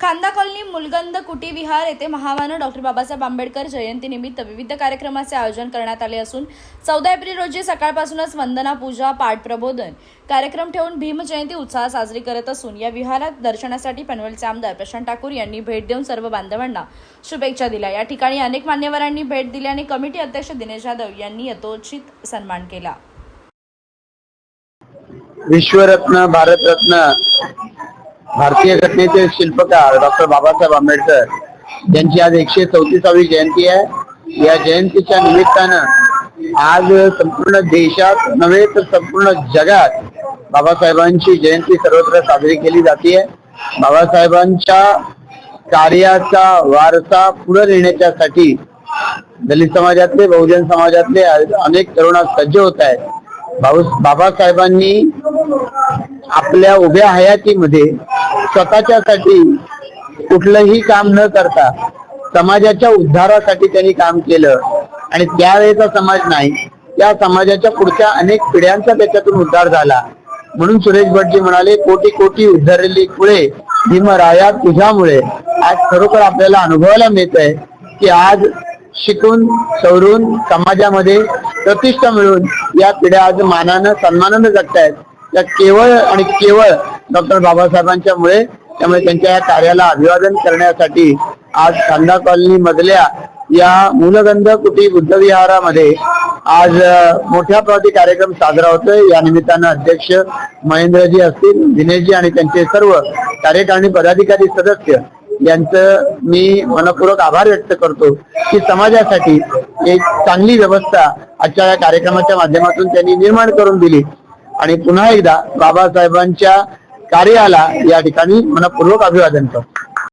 खांदा कॉलनी मुलगंद कुटी विहार येथे महामानव डॉक्टर बाबासाहेब आंबेडकर जयंतीनिमित्त विविध कार्यक्रमाचे आयोजन करण्यात आले असून चौदा एप्रिल रोजी सकाळपासूनच वंदना पूजा पाठ प्रबोधन कार्यक्रम ठेवून भीमजयंती उत्साह साजरी करत असून या विहारात दर्शनासाठी पनवेलचे आमदार प्रशांत ठाकूर यांनी भेट देऊन सर्व बांधवांना शुभेच्छा दिल्या. या ठिकाणी अनेक मान्यवरांनी भेट दिली आणि कमिटी अध्यक्ष दिनेश यादव यांनी यथोचित सन्मान केला. विश्वरत्न भारतरत्न भारतीय घटनेचे शिल्पकार डॉक्टर बाबासाहेब आंबेडकर यांची आज एकशे चौतीसावी जयंती आहे. या जयंतीच्या निमित्तानं आज संपूर्ण देशात नव्हे तर संपूर्ण जगात बाबासाहेबांची जयंती सर्वत्र साजरी केली जाते बाबासाहेबांच्या कार्याचा वारसा पुढे नेण्याच्यासाठी दलित समाजातले बहुजन समाजातले अनेक तरुण सज्ज होत आहेत. बाबासाहेबांनी आपल्या उभ्या हयातीमध्ये स्वतःच्यासाठी कुठलंही काम न करता समाजाच्या उद्धारासाठी त्यांनी काम केलं. आणि त्यावेळेचा समाज नाही. त्या समाजाच्या पुढच्या अनेक पिढ्यांचा त्याच्यातून उद्धार झाला. म्हणून सुरेश भटजी म्हणाले कोटी कोटी उद्धारलेली कुळे भीमराया तुझ्यामुळे. आज खरोखर आपल्याला अनुभवायला मिळत आहे की आज शिकून सवरून समाजामध्ये प्रतिष्ठा मिळून या पिढ्या आज मानानं सन्मानानं जगतायत. त्या केवळ आणि केवळ डॉक्टर बाबासाहेबांच्या मुळे त्यामुळे त्यांच्या या कार्याला अभिवादन करण्यासाठी आज खांदा कॉलनी मधल्या या मूलगंध कुटी बुद्ध विहारामध्ये आज मोठ्या प्रमाणात कार्यक्रम साजरा होतोय. या निमित्तानं अध्यक्ष महेंद्रजी असतील दिनेशजी आणि त्यांचे सर्व कार्यकारिणी पदाधिकारी सदस्य यांचं मी मनपूर्वक आभार व्यक्त करतो की समाजासाठी एक चांगली व्यवस्था आजच्या या कार्यक्रमाच्या माध्यमातून त्यांनी निर्माण करून दिली. आणि पुन्हा एकदा बाबासाहेबांच्या कार्याला या ठिकाणी मनपूर्वक अभिवादन करतो.